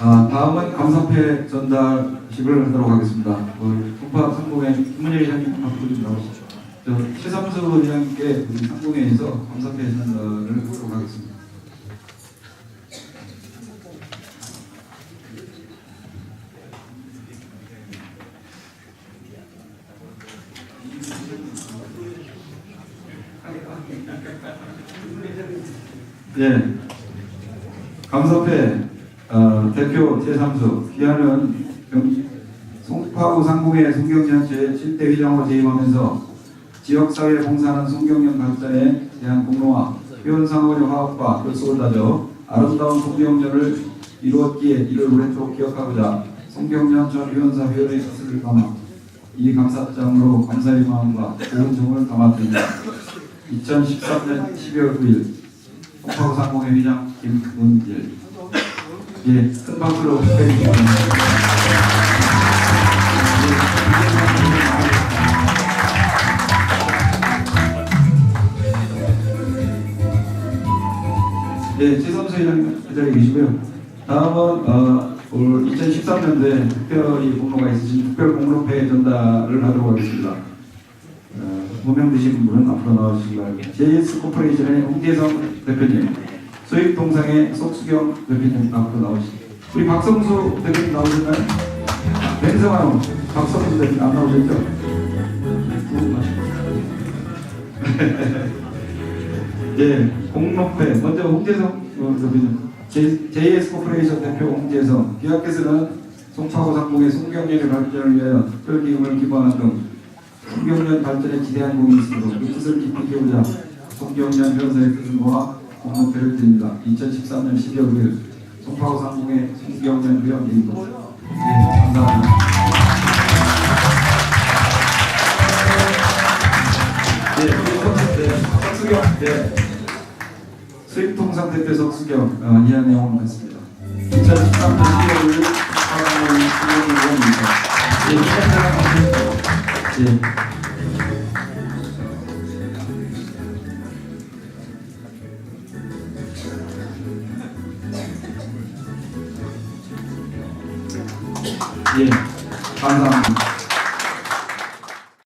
아, 다음은 감사패 전달식을 하도록 하겠습니다. 어, 동파 상공회 김문일 회장님 앞으로 좀 나오시죠. 저 최삼수 의장님께 우리 상공회에서 감사패 전달을 하도록 하겠습니다. 네. 감사패 어, 대표 제3수 기한은 경- 송파구 상공회 송경련 제7대 회장으로 재임하면서 지역사회 봉사하는 송경련 발전에 대한 공로와 효연상거리 화합과 결속을 다져 아름다운 송경련을 이루었기에 이를 오랫도록 기억하고자 송경련 전 효연사 회원의 뜻을 담아 이 감사장으로 감사의 마음과 고운 정을 담아드립니다. 2013년 12월 9일 송파구 상공회 회장 김은일 예, 큰 박수로 바랍니다. 네, 최선수 회장님 기다려 계시고요. 다음은 어, 올 2013년도에 특별히 공로가 있으신 특별 공로패 전달을 하도록 하겠습니다. 어, 무명 되신 분은 앞으로 나와주시기 바랍니다. JS 코퍼레이션의 홍재성 대표님, 소익 동상의 속수경 대표님 앞으로 나오시죠. 우리 박성수 대표님 나오셨나요? 벤성환 박성수 대표님 안 나오셨죠? 예, 공로패 먼저 홍재성 어, 대표님, JS 코퍼레이션 대표 홍재성, 기업께서는 송파구 상공의 송경련의 발전을 위하여 특별 기금을 기부하는 등 송경련 발전에 기대한 공이 있으므로 그 뜻을 깊이 키우자 송경련 변호사의 모아 공로패를 드립니다. 2013년 12월 9일 송파구 상공의 송경련 회원입니다. 예, 감사합니다. 네, 석- 네, 석수경, 네. 수입통상 대표 석수경, 어, 이한 내용을 했습니다. 2013년 12월 5일 사랑하는 수경을 의원입니다. 예, 이한 내용 예. 예, 감사합니다.